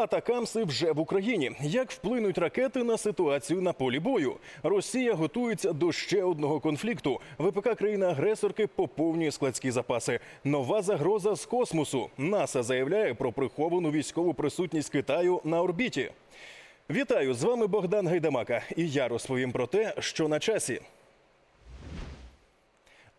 Атакамси вже в Україні. Як вплинуть ракети на ситуацію на полі бою? Росія готується до ще одного конфлікту. ВПК країни-агресорки поповнює складські запаси. Нова загроза з космосу. НАСА заявляє про приховану військову присутність Китаю на орбіті. Вітаю з вами Богдан Гайдамака, і я розповім про те, що на часі.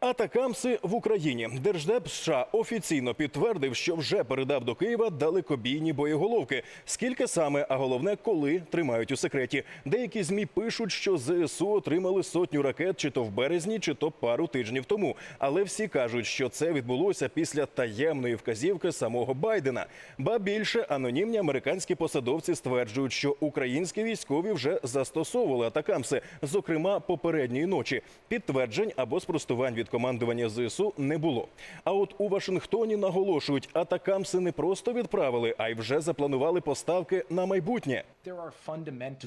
Атакамси в Україні. Держдеп США офіційно підтвердив, що вже передав до Києва далекобійні боєголовки. Скільки саме, а головне, коли тримають у секреті. Деякі змі пишуть, що ЗСУ отримали сотню ракет, чи то в березні, чи то пару тижнів тому. Але всі кажуть, що це відбулося після таємної вказівки самого Байдена. Ба більше анонімні американські посадовці стверджують, що українські військові вже застосовували атакамси, зокрема попередньої ночі. Підтверджень або спростувань від командування ЗСУ не було. А от у Вашингтоні наголошують, атакамси не просто відправили, а й вже запланували поставки на майбутнє.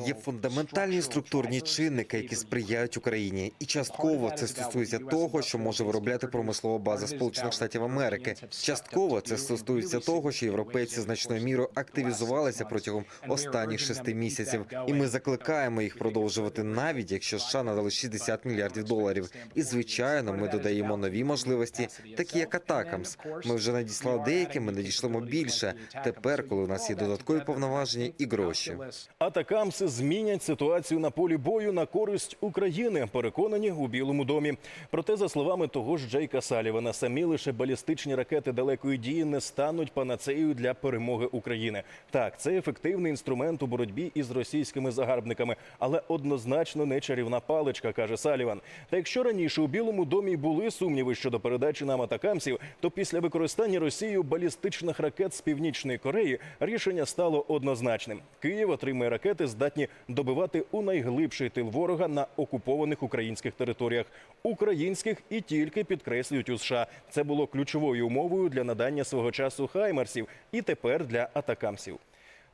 Є фундаментальні структурні чинники, які сприяють Україні, і частково це стосується того, що може виробляти промислова база Сполучених Штатів Америки. Частково це стосується того, що європейці значною мірою активізувалися протягом останніх шести місяців, і ми закликаємо їх продовжувати, навіть якщо США надали 60 мільярдів доларів. І звичайно, ми додаємо нові можливості, такі як Атакамс. Ми вже надіслали деякі, ми надішлемо більше. Тепер, коли у нас є додаткові повноваження і гроші. Атакамси змінять ситуацію на полі бою на користь України. Переконані у Білому домі. Проте, за словами того ж Джейка Салівана, самі лише балістичні ракети далекої дії не стануть панацеєю для перемоги України. Так, це ефективний інструмент у боротьбі із російськими загарбниками, але однозначно не чарівна паличка, каже Саліван. Та якщо раніше у Білому домі були сумніви щодо передачі нам атакамсів, то після використання Росією балістичних ракет з північної Кореї рішення стало однозначним. Київ отримує ракети, здатні добивати у найглибший тил ворога на окупованих українських територіях. Українських і тільки підкреслюють у США. Це було ключовою умовою для надання свого часу хаймарсів і тепер для атакамсів.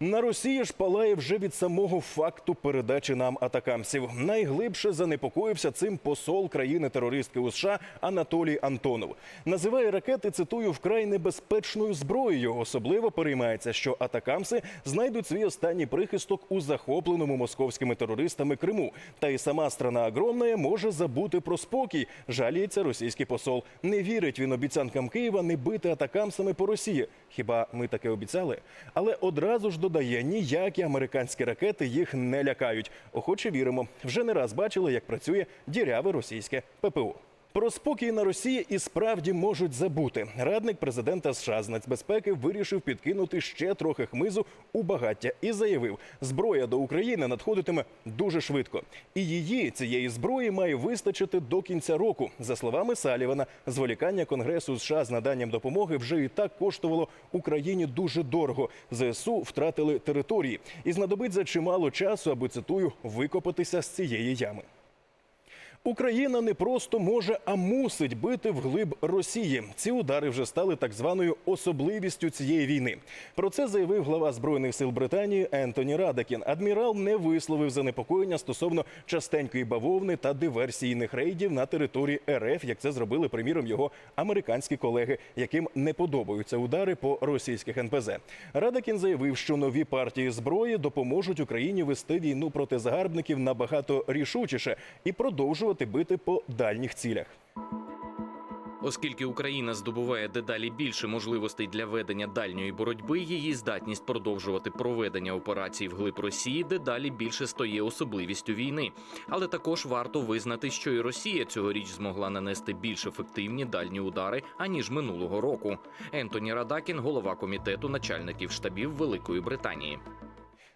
На Росії ж палає вже від самого факту передачі нам атакамсів. Найглибше занепокоївся цим посол країни-терористки у США Анатолій Антонов. Називає ракети, цитую, вкрай небезпечною зброєю. Особливо переймається, що атакамси знайдуть свій останній прихисток у захопленому московськими терористами Криму. Та й сама страна огромна може забути про спокій. Жаліється російський посол. Не вірить він обіцянкам Києва не бити атакамсами по Росії. Хіба ми таке обіцяли? Але одразу ж додає, ніякі американські ракети їх не лякають. Охоче віримо. Вже не раз бачили, як працює діряве російське ППО. Про спокій на Росії і справді можуть забути. Радник президента США з нацбезпеки вирішив підкинути ще трохи хмизу у багаття і заявив, зброя до України надходитиме дуже швидко. І її цієї зброї має вистачити до кінця року. За словами Салівана, зволікання Конгресу США з наданням допомоги вже і так коштувало Україні дуже дорого. ЗСУ втратили території і знадобиться чимало часу, аби цитую викопатися з цієї ями. Україна не просто може, а мусить бити вглиб Росії. Ці удари вже стали так званою особливістю цієї війни. Про це заявив глава збройних сил Британії Ентоні Радакін. Адмірал не висловив занепокоєння стосовно частенької бавовни та диверсійних рейдів на території РФ, як це зробили приміром його американські колеги, яким не подобаються удари по російських НПЗ. Радакін заявив, що нові партії зброї допоможуть Україні вести війну проти загарбників набагато рішучіше і продовжувати бити по дальніх цілях. Оскільки Україна здобуває дедалі більше можливостей для ведення дальньої боротьби, її здатність продовжувати проведення операцій вглиб Росії дедалі більше стає особливістю війни. Але також варто визнати, що і Росія цьогоріч змогла нанести більш ефективні дальні удари аніж минулого року. Ентоні Радакін, голова комітету начальників штабів Великої Британії.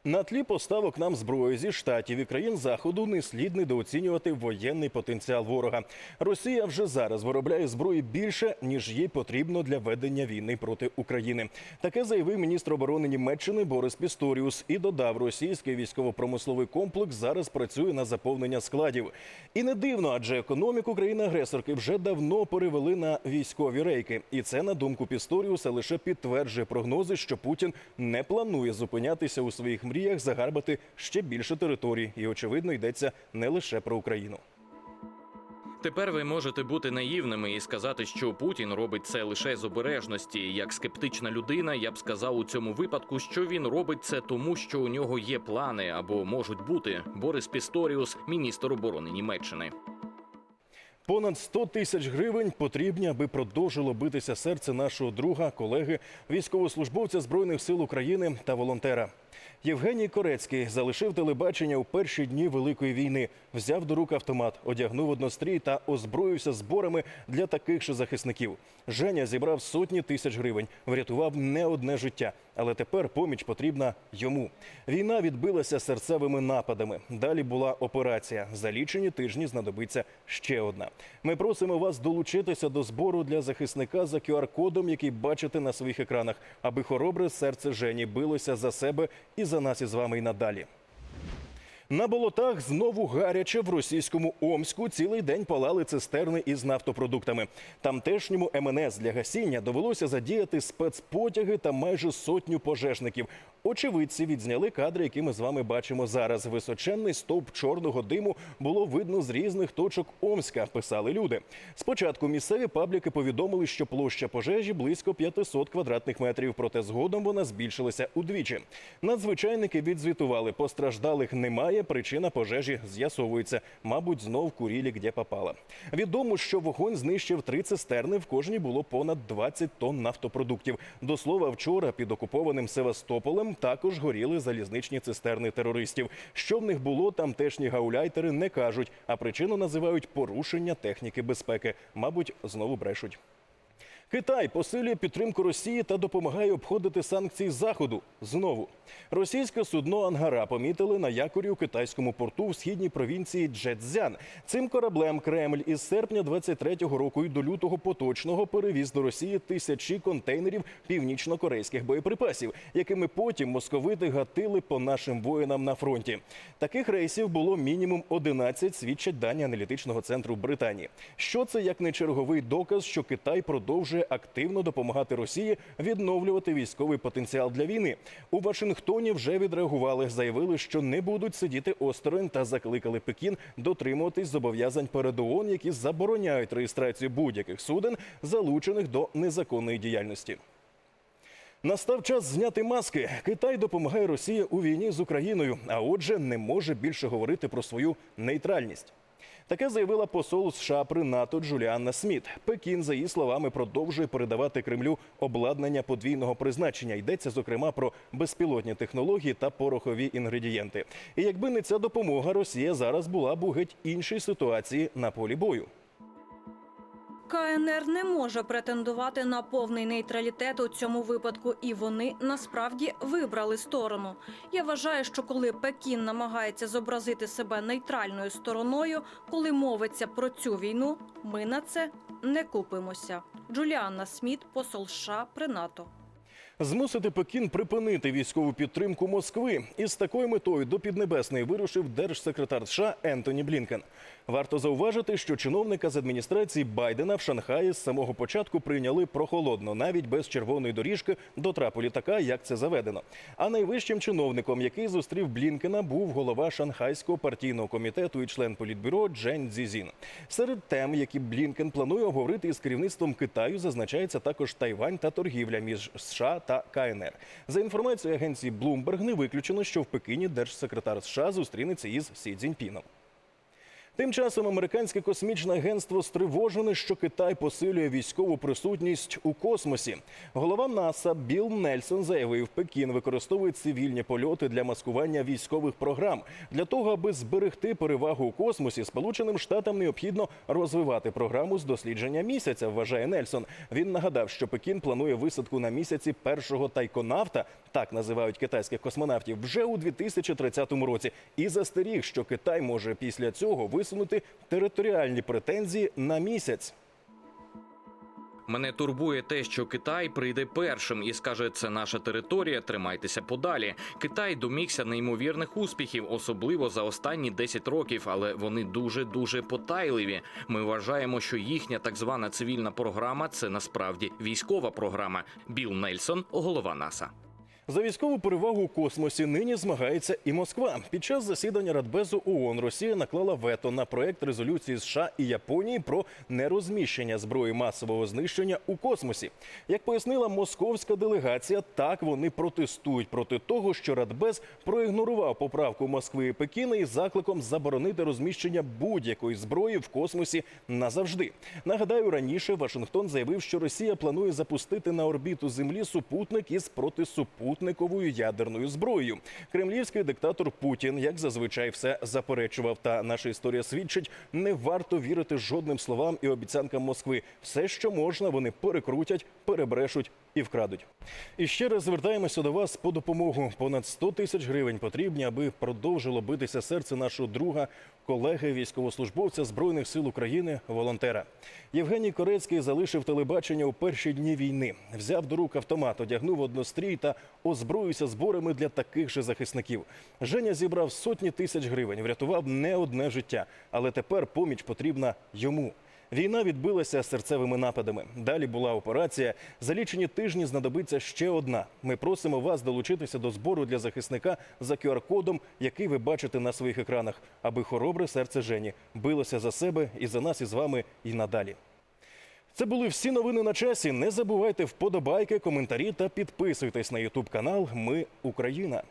На тлі поставок нам зброї зі штатів і країн заходу не слід недооцінювати воєнний потенціал ворога. Росія вже зараз виробляє зброї більше ніж їй потрібно для ведення війни проти України. Таке заявив міністр оборони Німеччини Борис Пісторіус і додав, російський військово-промисловий комплекс зараз працює на заповнення складів. І не дивно, адже економіку країни-агресорки вже давно перевели на військові рейки. І це на думку Пісторіуса лише підтверджує прогнози, що Путін не планує зупинятися у своїх мріях загарбати ще більше територій. І очевидно йдеться не лише про Україну. Тепер ви можете бути наївними і сказати, що Путін робить це лише з обережності. Як скептична людина, я б сказав у цьому випадку, що він робить це тому, що у нього є плани або можуть бути. Борис Пісторіус, міністр оборони Німеччини. Понад 100 тисяч гривень потрібні, аби продовжило битися серце нашого друга, колеги, військовослужбовця Збройних сил України та волонтера. Євгеній Корецький залишив телебачення у перші дні Великої війни, взяв до рук автомат, одягнув однострій та озброївся зборами для таких же захисників. Женя зібрав сотні тисяч гривень, врятував не одне життя. Але тепер поміч потрібна йому. Війна відбилася серцевими нападами. Далі була операція. За лічені тижні знадобиться ще одна. Ми просимо вас долучитися до збору для захисника за QR-кодом, який бачите на своїх екранах, аби хоробре серце Жені билося за себе і за нас із вами й надалі. На болотах знову гаряче в російському Омську цілий день палали цистерни із нафтопродуктами. Тамтешньому МНС для гасіння довелося задіяти спецпотяги та майже сотню пожежників. Очевидці відзняли кадри, які ми з вами бачимо зараз. Височенний стовп чорного диму було видно з різних точок Омська. Писали люди. Спочатку місцеві пабліки повідомили, що площа пожежі близько 500 квадратних метрів. Проте згодом вона збільшилася удвічі. Надзвичайники відзвітували, постраждалих немає. Причина пожежі з'ясовується. Мабуть, знов курілі, де попала. Відомо, що вогонь знищив три цистерни. В кожній було понад 20 тонн нафтопродуктів. До слова, вчора під окупованим Севастополем також горіли залізничні цистерни терористів. Що в них було, тамтешні гауляйтери не кажуть, а причину називають порушення техніки безпеки. Мабуть, знову брешуть. Китай посилює підтримку Росії та допомагає обходити санкції Заходу. Знову російське судно Ангара помітили на якорі у китайському порту в східній провінції Джедзян. Цим кораблем Кремль із серпня 23-го року і до лютого поточного перевіз до Росії тисячі контейнерів північно-корейських боєприпасів, якими потім московити гатили по нашим воїнам на фронті. Таких рейсів було мінімум 11, свідчать дані аналітичного центру Британії. Що це як не черговий доказ, що Китай продовжує активно допомагати Росії відновлювати військовий потенціал для війни. У Вашингтоні вже відреагували, заявили, що не будуть сидіти осторонь та закликали Пекін дотримуватись зобов'язань перед ООН, які забороняють реєстрацію будь-яких суден, залучених до незаконної діяльності. Настав час зняти маски. Китай допомагає Росії у війні з Україною, а отже, не може більше говорити про свою нейтральність. Таке заявила посол США при НАТО Джуліанна Сміт. Пекін, за її словами, продовжує передавати Кремлю обладнання подвійного призначення. Йдеться зокрема про безпілотні технології та порохові інгредієнти. І якби не ця допомога, Росія зараз була б у геть іншій ситуації на полі бою. КНР не може претендувати на повний нейтралітет у цьому випадку, і вони насправді вибрали сторону. Я вважаю, що коли Пекін намагається зобразити себе нейтральною стороною, коли мовиться про цю війну, ми на це не купимося. Джуліанна Сміт, посол США при НАТО. Змусити Пекін припинити військову підтримку Москви. Із такою метою до Піднебесної вирушив держсекретар США Ентоні Блінкен. Варто зауважити, що чиновника з адміністрації Байдена в Шанхаї з самого початку прийняли прохолодно, навіть без червоної доріжки до трапу літака, як це заведено. А найвищим чиновником, який зустрів Блінкена, був голова Шанхайського партійного комітету і член політбюро Джен Цзізін. Серед тем, які Блінкен планує обговорити із керівництвом Китаю, зазначається також Тайвань та торгівля між США та КНР. За інформацією агенції Bloomberg, не виключено, що в Пекіні держсекретар США зустрінеться із Сі Цзіньпіном. Тим часом американське космічне агентство стривожене, що Китай посилює військову присутність у космосі. Голова НАСА Білл Нельсон заявив, Пекін використовує цивільні польоти для маскування військових програм. Для того, аби зберегти перевагу у космосі, Сполученим Штатам необхідно розвивати програму з дослідження місяця. Вважає Нельсон. Він нагадав, що Пекін планує висадку на місяці першого тайконавта, так називають китайських космонавтів, вже у 2030 році. І застеріг, що Китай може після цього висунути територіальні претензії на місяць. Мене турбує те, що Китай прийде першим і скаже, це наша територія, тримайтеся подалі. Китай домігся неймовірних успіхів, особливо за останні 10 років, але вони дуже дуже потайливі. Ми вважаємо, що їхня так звана цивільна програма це насправді військова програма. Білл Нельсон, голова НАСА. За військову перевагу у космосі нині змагається і Москва. Під час засідання Радбезу ООН Росія наклала вето на проект резолюції США і Японії про нерозміщення зброї масового знищення у космосі. Як пояснила московська делегація, так вони протестують проти того, що Радбез проігнорував поправку Москви і Пекіна із закликом заборонити розміщення будь-якої зброї в космосі назавжди. Нагадаю, раніше Вашингтон заявив, що Росія планує запустити на орбіту Землі супутник із протисупутниковою ядерною зброєю. Кремлівський диктатор Путін, як зазвичай, все заперечував. Та наша історія свідчить, не варто вірити жодним словам і обіцянкам Москви. Все, що можна, вони перекрутять, перебрешуть і вкрадуть. І ще раз звертаємося до вас по допомогу. Понад 100 тисяч гривень потрібні, аби продовжило битися серце нашого друга, колеги, військовослужбовця збройних сил України, волонтера. Євгеній Корецький залишив телебачення у перші дні війни. Взяв до рук автомат, одягнув однострій та озброївся зборами для таких же захисників. Женя зібрав сотні тисяч гривень, врятував не одне життя, але тепер поміч потрібна йому. Війна відбилася серцевими нападами. Далі була операція. За лічені тижні знадобиться ще одна. Ми просимо вас долучитися до збору для захисника за QR-кодом, який ви бачите на своїх екранах, аби хоробре серце Жені билося за себе і за нас із вами і надалі. Це були всі новини на часі. Не забувайте вподобайки, коментарі та підписуйтесь на Ютуб канал Ми Україна.